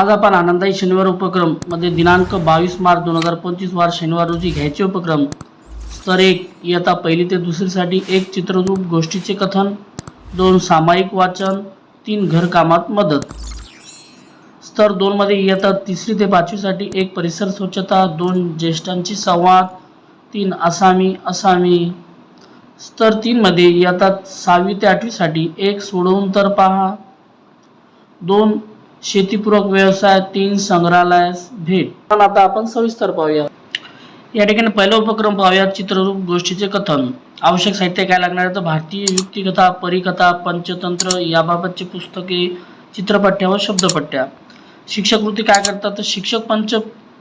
आज आपण आनंदाई शनिवार उपक्रममध्ये दिनांक बावीस मार्च दोन हजार पंचवीस वार शनिवार रोजी घ्यायचे उपक्रम. स्तर एक इयत्ता पहिली ते दुसरीसाठी एक चित्ररूप गोष्टीचे कथन दोन सामायिक वाचन तीन घरकामात मदत. स्तर दोनमध्ये इयत्ता तिसरी ते पाचवीसाठी एक परिसर स्वच्छता दोन ज्येष्ठांची संवाद तीन असामी असामी. स्तर तीनमध्ये इयत्ता सहावी ते आठवीसाठी एक सोडवून तर पहा. दोन शेतीपूरक व्यवसाय तीन संग्रहालयास भेट. पण आता आपण सविस्तर पाहूया. या ठिकाणी पहिला उपक्रम पाहूया चित्ररूप गोष्टीचे कथन. आवश्यक साहित्य काय लागणार आहे? तर भारतीय युक्तिकथा परिकथा पंचतंत्र याबाबतची पुस्तके चित्रपट्ट्या व शब्दपट्ट्या. शिक्षक वृत्ती काय करतात? तर शिक्षक पंच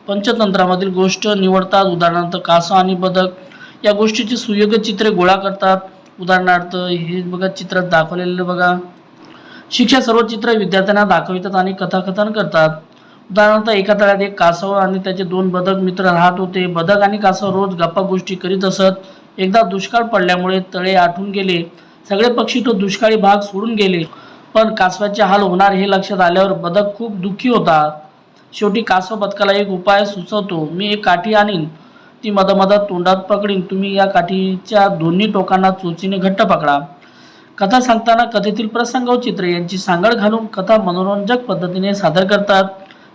पंचतंत्रामधील गोष्ट निवडतात. उदाहरणार्थ कासव आणि बदक या गोष्टीची सुयोग्य चित्रे गोळा करतात. उदाहरणार्थ हे बघा चित्रात दाखवलेलं बघा. शिक्षक सर्व चित्र विद्यार्थ्यांना दाखवितात आणि कथाकथन करतात. उदाहरणार्थ एका तळ्यात एक कासव आणि त्याचे दोन बदक मित्र राहत होते. बदक आणि कासव रोज गप्पा गोष्टी करीत असत. एकदा दुष्काळ पडल्यामुळे तळे आटून गेले. सगळे पक्षी तो दुष्काळी भाग सोडून गेले. पण कासवाचे हाल होणार हे लक्षात आल्यावर बदक खूप दुःखी होता. शेवटी कासव बदकाला एक उपाय सुचवतो. मी एक काठी आणीन. ती मधामधात तोंडात पकडीन. तुम्ही या काठीच्या दोन्ही टोकांना चोचीने घट्ट पकडा. कथा सांगताना कथेतील प्रसंग व चित्रे यांची सांगड घालून कथा मनोरंजक पद्धतीने सादर करतात.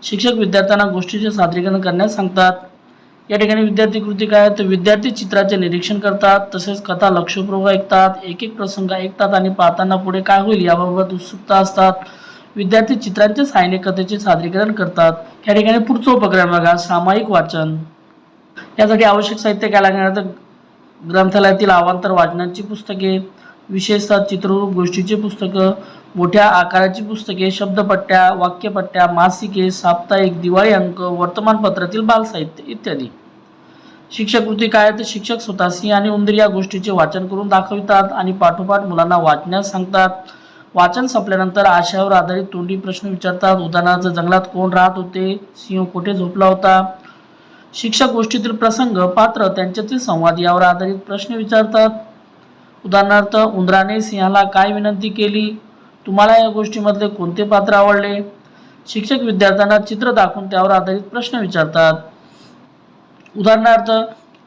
शिक्षक विद्यार्थ्यांना गोष्टीचे सादरीकरण करण्यास सांगतात. या ठिकाणी विद्यार्थी कृती काय तर विद्यार्थी चित्राचे निरीक्षण करतात तसेच कथा लक्षपूर्वक ऐकतात. एक एक प्रसंग ऐकतात आणि पाहताना पुढे काय होईल याबाबत उत्सुकता असतात. विद्यार्थी चित्रांच्या सहाय्याने कथेचे सादरीकरण करतात. या ठिकाणी पुढचं उपक्रम बघा सामायिक वाचन. यासाठी आवश्यक साहित्य काय लागणार तर ग्रंथालयातील अवांतर वाचनांची पुस्तके. विशेषतः चित्ररूप गोष्टीचे पुस्तकं मोठ्या आकाराची पुस्तके शब्दपट्ट्या वाक्यपट्ट्या मासिके साप्ताहिक दिवाळी अंक वर्तमानपत्रातील बालसाहित्य इत्यादी. शिक्षक कृती काय तर शिक्षक स्वतः सिंह आणि उंदीर या गोष्टीचे वाचन करून दाखवितात आणि पाठोपाठ मुलांना वाचण्यास सांगतात. वाचन संपल्यानंतर आशयावर आधारित तोंडी प्रश्न विचारतात. उदाहरणार्थ जंगलात कोण राहत होते? सिंह कुठे झोपला होता? शिक्षक गोष्टीतील प्रसंग पात्र त्यांच्यातील संवाद यावर आधारित प्रश्न विचारतात. उदाहरणार्थ उंदराने सिंहाला काय विनंती केली? तुम्हाला या गोष्टीमधले कोणते पात्र आवडले? शिक्षक विद्यार्थ्यांना चित्र दाखवून त्यावर आधारित प्रश्न विचारतात. उदाहरणार्थ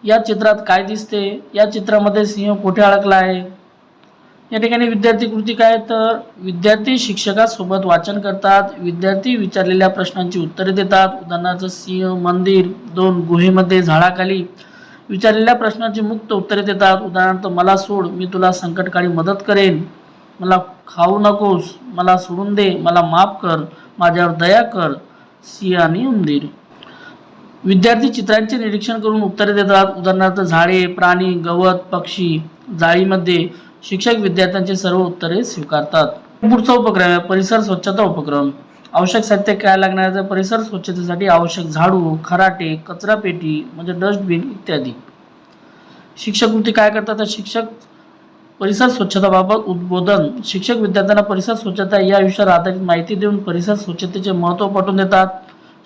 या चित्रात काय दिसते? या चित्रामध्ये सिंह कुठे अडकला आहे? या ठिकाणी विद्यार्थी कृती काय तर विद्यार्थी शिक्षकासोबत वाचन करतात. विद्यार्थी विचारलेल्या प्रश्नांची उत्तरे देतात. उदाहरणार्थ सिंह मंदिर दोन गुहेमध्ये झाडाखाली विचारलेल्या प्रश्नांची मुक्त उत्तरे देतात. उदाहरणार्थ मला सोड मी तुला संकटकाळी मदत करेन. मला खाऊ नकोस मला सोडून दे मला माफ कर माझ्यावर दया कर. सिंह आणि उंदीर. विद्यार्थी चित्रांचे निरीक्षण करून उत्तरे देतात. उदाहरणार्थ झाडे प्राणी गवत पक्षी जाळीमध्ये शिक्षक विद्यार्थ्यांचे सर्व उत्तरे स्वीकारतात. पुढचा उपक्रम आहे परिसर स्वच्छता उपक्रम. आवश्यक साहित्य काय लागणार परिसर स्वच्छतेसाठी आवश्यक झाडू खराटे कचरा पेटी म्हणजे डस्टबिन इत्यादी. शिक्षक कृती काय करतात? तर शिक्षक परिसर स्वच्छताबाबत उद्बोधन. शिक्षक विद्यार्थ्यांना परिसर स्वच्छता या विषयावर आधारित माहिती देऊन परिसर स्वच्छतेचे महत्त्व पटवून देतात.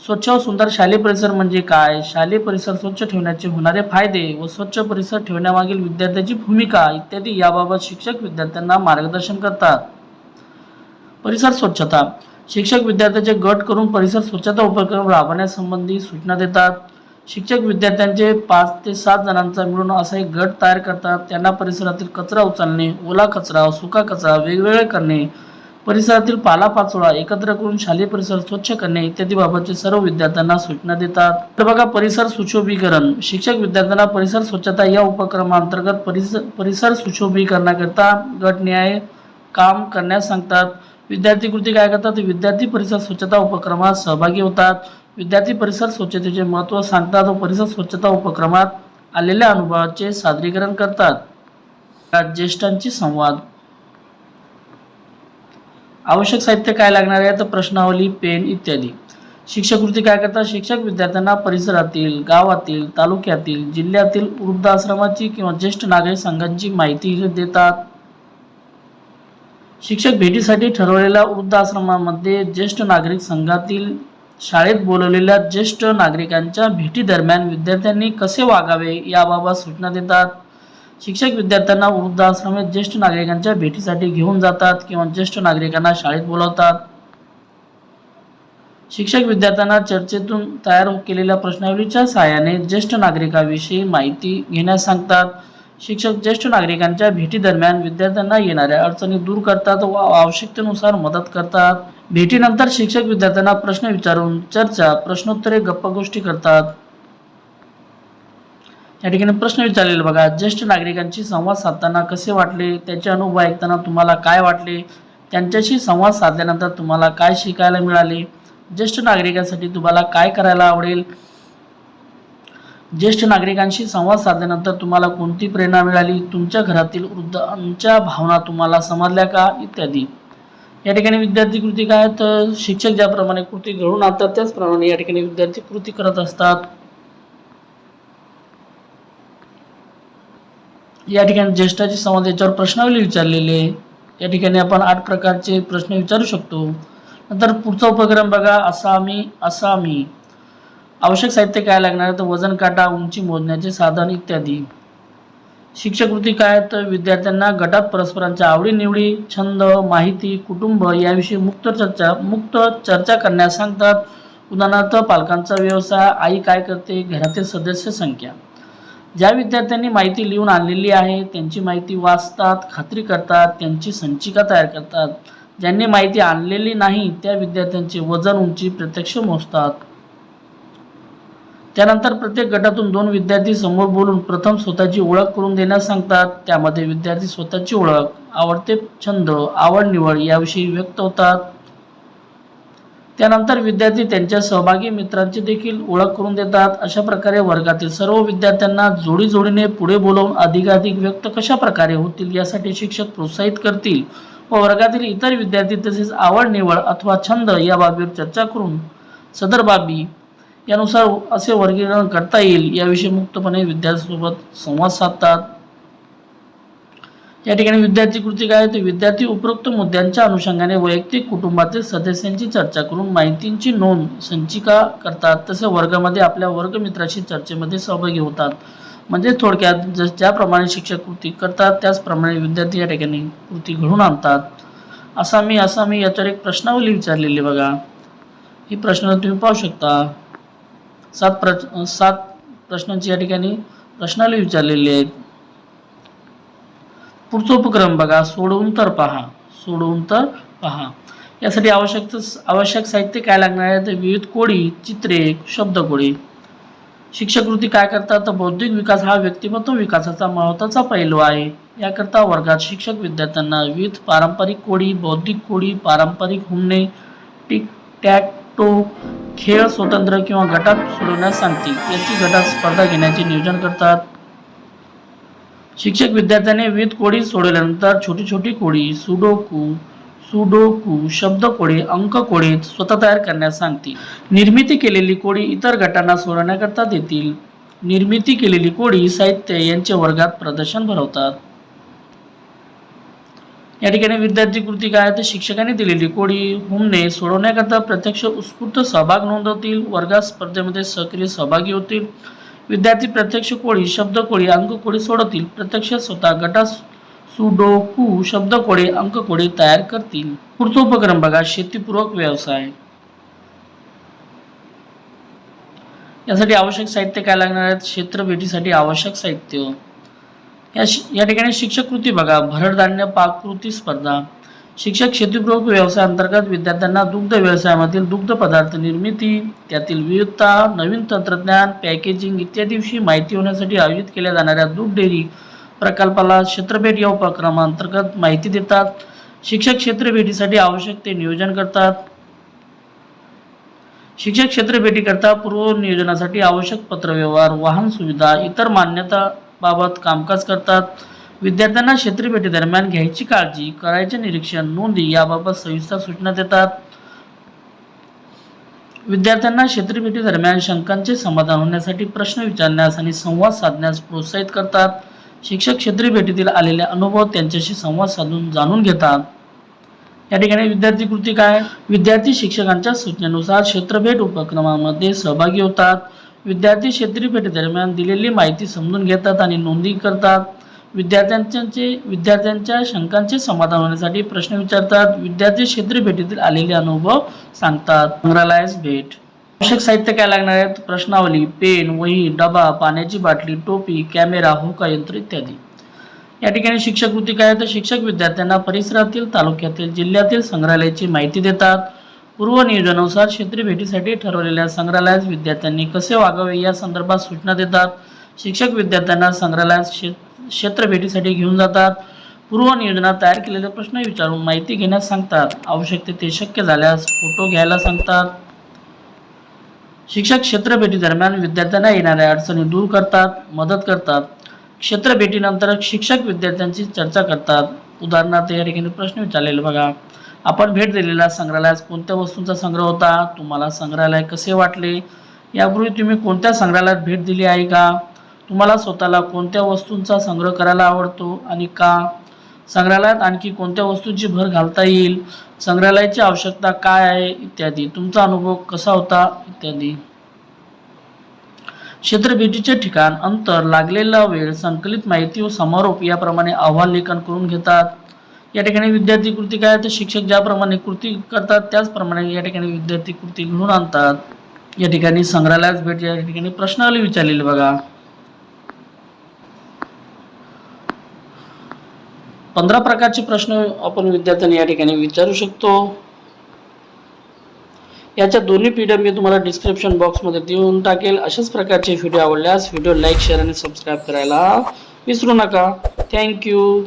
स्वच्छ व सुंदर शालेय परिसर म्हणजे काय? शालेय परिसर स्वच्छ ठेवण्याचे होणारे फायदे व स्वच्छ परिसर ठेवण्यामागील विद्यार्थ्याची भूमिका इत्यादी याबाबत शिक्षक विद्यार्थ्यांना मार्गदर्शन करतात. परिसर स्वच्छता. शिक्षक विद्यार्थ्यांचे गट करून परिसर स्वच्छता उपक्रम राबवण्यासंबंधी सूचना देतात. शिक्षक विद्यार्थ्यांचे पाच ते सात जणांचा मिळून असा एक गट तयार करतात. त्यांना परिसरातील कचरा उचलणे ओला कचरा सुका कचरा वेगवेगळे करणे परिसरातील पालापाचोळा एकत्र करून शालेय परिसर स्वच्छ करणे इत्यादी बाबतचे सर्व विद्यार्थ्यांना सूचना देतात. तर बघा परिसर सुशोभीकरण. शिक्षक विद्यार्थ्यांना परिसर स्वच्छता या उपक्रमांतर्गत परिसर परिसर सुशोभीकरणाकरिता गटन्याय काम करण्यास सांगतात. विद्यार्थी कृती काय करतात? विद्यार्थी परिसर स्वच्छता उपक्रमात सहभागी होतात. विद्यार्थी परिसर स्वच्छतेचे महत्त्व सांगतात व परिसर स्वच्छता उपक्रमात आलेल्या अनुभवाचे सादरीकरण करतात. ज्येष्ठांची संवाद. आवश्यक साहित्य काय लागणार आहे? तर प्रश्नावली पेन इत्यादी. शिक्षक कृती काय करतात? शिक्षक विद्यार्थ्यांना परिसरातील गावातील तालुक्यातील जिल्ह्यातील वृद्धाश्रमाची किंवा ज्येष्ठ नागरिक संघांची माहिती देतात. शिक्षक भेटीसाठी ठरवलेल्या वृद्धाश्रमामध्ये ज्येष्ठ नागरिक संघातील शाळेत बोलवलेल्या ज्येष्ठ नागरिकांच्या भेटी दरम्यान विद्यार्थ्यांनी कसे वागावे याबाबत सूचना देतात. शिक्षक विद्यार्थ्यांना वृद्धाश्रमे ज्येष्ठ नागरिकांच्या भेटीसाठी घेऊन जातात किंवा ज्येष्ठ नागरिकांना शाळेत बोलवतात. शिक्षक विद्यार्थ्यांना चर्चेतून तयार केलेल्या प्रश्नावलीच्या सहाय्याने ज्येष्ठ नागरिकाविषयी माहिती घेण्यास सांगतात. शिक्षक ज्येष्ठ नागरिकांच्या भेटी दरम्यान विद्यार्थ्यांना येणाऱ्या अडचणी दूर करतात व आवश्यकतेनुसार मदत करतात. भेटीनंतर शिक्षक विद्यार्थ्यांना प्रश्न विचारून चर्चा प्रश्नोत्तरे गप्पा गोष्टी करतात. या ठिकाणी प्रश्न विचारलेले बघा ज्येष्ठ नागरिकांशी संवाद साधताना कसे वाटले? त्याचे अनुभव ऐकताना तुम्हाला काय वाटले? त्यांच्याशी संवाद साधल्यानंतर तुम्हाला काय शिकायला मिळाले? ज्येष्ठ नागरिकांसाठी तुम्हाला काय करायला आवडेल? ज्येष्ठ नागरिकांशी संवाद साधल्यानंतर तुम्हाला कोणती प्रेरणा मिळाली? तुमच्या घरातील वृद्धांच्या भावना तुम्हाला समजल्या का? इत्यादी. या ठिकाणी विद्यार्थी कृती काय? तर शिक्षक ज्याप्रमाणे कृती घडून आणतात त्याचप्रमाणे या ठिकाणी विद्यार्थी कृती करत असतात. या ठिकाणी ज्येष्ठाची संवाद याच्यावर प्रश्नावली विचारलेले. या ठिकाणी आपण आठ प्रकारचे प्रश्न विचारू शकतो. नंतर पुढचा उपक्रम बघा. असा मी असा मी आवश्यक साहित्य काय लागणार तर वजन काटा उंची मोजण्याचे साधन इत्यादी. शिक्षकृती काय तर विद्यार्थ्यांना गटात परस्परांच्या आवडीनिवडी छंद माहिती कुटुंब याविषयी मुक्त चर्चा मुक्त चर्चा करण्यास सांगतात. उदाहरणार्थ पालकांचा व्यवसाय आई काय करते? घरातील सदस्य संख्या. ज्या विद्यार्थ्यांनी माहिती लिहून आणलेली आहे त्यांची माहिती वाचतात खात्री करतात त्यांची संचिका तयार करतात. ज्यांनी माहिती आणलेली नाही त्या विद्यार्थ्यांचे वजन उंची प्रत्यक्ष मोजतात. त्यानंतर प्रत्येक गटातून दोन विद्यार्थी समोर बोलून प्रथम स्वतःची ओळख करून देण्यास सांगतात. त्यामध्ये विद्यार्थी स्वतःची ओळख आवडते छंद आवड निवड याविषयी व्यक्त होतात. त्यानंतर विद्यार्थी त्यांच्या सहभागी मित्रांची देखील ओळख करून देतात. अशा प्रकारे वर्गातील सर्व विद्यार्थ्यांना जोडी जोडीने पुढे बोलवून अधिकाधिक व्यक्त कशा प्रकारे होतील यासाठी शिक्षक प्रोत्साहित करतील व वर्गातील इतर विद्यार्थी तसेच आवड निवड अथवा छंद या बाबीवर चर्चा करून सदर बाबी यानुसार असे वर्गीकरण करता येईल याविषयी मुक्तपणे विद्यार्थ्यांसोबत संवाद साधतात. या ठिकाणी विद्यार्थी कृती काय तर विद्यार्थी उपरोक्त मुद्द्यांच्या अनुषंगाने वैयक्तिक कुटुंबातील सदस्यांची चर्चा करून माहितींची नोंद संचिका करतात. तसे वर्गामध्ये आपल्या वर्गमित्राशी चर्चेमध्ये सहभागी होतात. म्हणजे थोडक्यात जस ज्याप्रमाणे शिक्षक कृती करतात त्याचप्रमाणे विद्यार्थी या ठिकाणी कृती घडून आणतात. असा मी असा मी याच्यावर एक प्रश्नावली विचारलेली बघा. ही प्रश्न तुम्ही पाहू शकता. सात प्र सात प्रश्नांची या ठिकाणी प्रश्नाला विचारलेली आहेत. पुढचा उपक्रम बघा सोडवून तर पहा सोडवून तर पहा. यासाठी आवश्यक आवश्यक साहित्य काय लागणार आहे? तर विविध कोडी चित्रे शब्दकोडी. शिक्षकृती काय करतात? तर बौद्धिक विकास हा व्यक्तिमत्व विकासाचा महत्त्वाचा पैलू आहे. याकरता वर्गात शिक्षक विद्यार्थ्यांना विविध पारंपरिक कोडी बौद्धिक कोडी पारंपरिक हुमणे टिक टॅक टो खेळ स्वतंत्र किंवा गटात सोडवण्यास सांगतील याची गटात स्पर्धा घेण्याचे नियोजन करतात. शिक्षक विद्यार्थ्याने विविध कोडी सोडवल्यानंतर छोटी छोटी कोडी सुडोकू सुडोकू शब्द कोडे अंक कोडे स्वतः तयार करण्यास सांगतील निर्मिती केलेली कोडी इतर गटांना सोडवण्याकरता देतील. निर्मिती केलेली कोडी साहित्य यांचे वर्गात प्रदर्शन भरवतात. या ठिकाणी विद्यार्थी कृती काय तर शिक्षकांनी दिलेली कोडी हुमणे सोडवण्याकरता प्रत्यक्ष उत्स्फूर्त सहभाग नोंदवतील वर्गात स्पर्धेमध्ये सक्रिय सहभागी होतील. विद्यार्थी प्रत्यक्ष कोळी शब्द कोळी अंक कोळी सोडवतील. प्रत्यक्ष स्वतः गटात सुडोकू शब्द कोळी अंक कोडे तयार करतील. पुढचा उपक्रम बघा शेतीपूरक व्यवसाय. यासाठी आवश्यक साहित्य काय लागणार आहेत? क्षेत्र भेटीसाठी आवश्यक साहित्य. या शि- या ठिकाणी शिक्षक कृती बघा. भरडधान्य पाककृती स्पर्धा. शिक्षक शेतीपूरक व्यवसाय अंतर्गत विद्यार्थ्यांना दुग्ध व्यवसायामधील दुग्ध पदार्थ निर्मिती त्यातील विविधता नवीन तंत्रज्ञान पॅकेजिंग इत्यादीविषयी माहिती होण्यासाठी आयोजित केल्या जाणाऱ्या दूध डेअरी प्रकल्पाला क्षेत्रभेट या उपक्रमांतर्गत माहिती देतात. शिक्षक क्षेत्रभेटीसाठी आवश्यक ते नियोजन करतात. शिक्षक क्षेत्रभेटीकरता पूर्व नियोजनासाठी आवश्यक पत्रव्यवहार वाहन सुविधा इतर मान्यता बाबत कामकाज करतात. विद्यार्थ्यांना क्षेत्रभेटी दरम्यान घ्यायची काळजी करायचे निरीक्षण नोंदी याबाबत सविस्तर सूचना देतात. विद्यार्थ्यांना क्षेत्रभेटी दरम्यान शंकांचे समाधान होण्यासाठी प्रश्न विचारण्यास आणि संवाद साधण्यास प्रोत्साहित करतात. शिक्षक क्षेत्रभेटीतील आलेले अनुभव त्यांच्याशी संवाद साधून जाणून घेतात. या ठिकाणी विद्यार्थी कृती काय? विद्यार्थी शिक्षकांच्या सूचनेनुसार क्षेत्रभेट उपक्रमामध्ये सहभागी होतात. विद्यार्थी क्षेत्रीपेठेदरम्यान दरम्यान दिलेली माहिती समजून घेतात आणि नोंदी करतात. विद्यार्थ्यांचे विद्यार्थ्यांच्या शंकांचे समाधान होण्यासाठी प्रश्न विचारतात. विद्यार्थी क्षेत्र भेटीतील आलेले अनुभव सांगतात. संग्रहालयास भेट. आवश्यक साहित्य काय लागणार आहेत? प्रश्नावली पेन वही डबा पाण्याची बाटली टोपी कॅमेरा होका यंत्र इत्यादी. या ठिकाणी शिक्षक कृती काय तर शिक्षक विद्यार्थ्यांना परिसरातील तालुक्यातील जिल्ह्यातील संग्रहालयाची माहिती देतात. पूर्वनियोजनानुसार क्षेत्रीय भेटीसाठी ठरवलेल्या संग्रहालयास विद्यार्थ्यांनी कसे वागावे या संदर्भात सूचना देतात. शिक्षक विद्यार्थ्यांना संग्रहालयात क्षे- क्षेत्र भेटीसाठी घेऊन जातात. पूर्वनियोजनात तयार केलेले प्रश्न विचारून माहिती घेण्यास सांगतात. आवश्यक ते शक्य झाल्यास फोटो घ्यायला सांगतात. शिक्षक क्षेत्र दरम्यान विद्यार्थ्यांना येणाऱ्या अडचणी दूर करतात मदत करतात. क्षेत्रभेटीनंतर शिक्षक विद्यार्थ्यांची चर्चा करतात. उदाहरणार्थ या ठिकाणी प्रश्न विचारलेले बघा. आपण भेट दिलेल्या संग्रहालयात कोणत्या वस्तूंचा संग्रह होता तुम्हाला संग्रहालय कसे वाटले यापूर्वी तुम्ही कोणत्या संग्रहालयात भेट दिली आहे का तुम्हाला स्वतःला कोणत्या वस्तूंचा संग्रह करायला आवडतो आणि का संग्रहालयात आणखी कोणत्या वस्तूंची भर घालता येईल संग्रहालयाची आवश्यकता काय आहे इत्यादी तुमचा अनुभव कसा होता इत्यादी. क्षेत्रभेटीचे ठिकाण अंतर लागलेला वेळ संकलित माहिती व समारोप याप्रमाणे अहवाल लेखन करून घेतात. या ठिकाणी विद्यार्थी कृती काय तर शिक्षक ज्याप्रमाणे कृती करतात त्याचप्रमाणे या ठिकाणी विद्यार्थी कृती घडून आणतात. या ठिकाणी संग्रहालयात भेट या ठिकाणी प्रश्नावली विचारलेली बघा. पंधरा प्रकारचे प्रश्न आपण विद्यार्थ्यांनी या ठिकाणी विचारू शकतो. याच्या दोन्ही पी मी तुम्हाला डिस्क्रिप्शन बॉक्समध्ये देऊन टाकेल. अशाच प्रकारचे व्हिडिओ आवडल्यास व्हिडिओ लाईक शेअर आणि सबस्क्राईब करायला विसरू नका. थँक्यू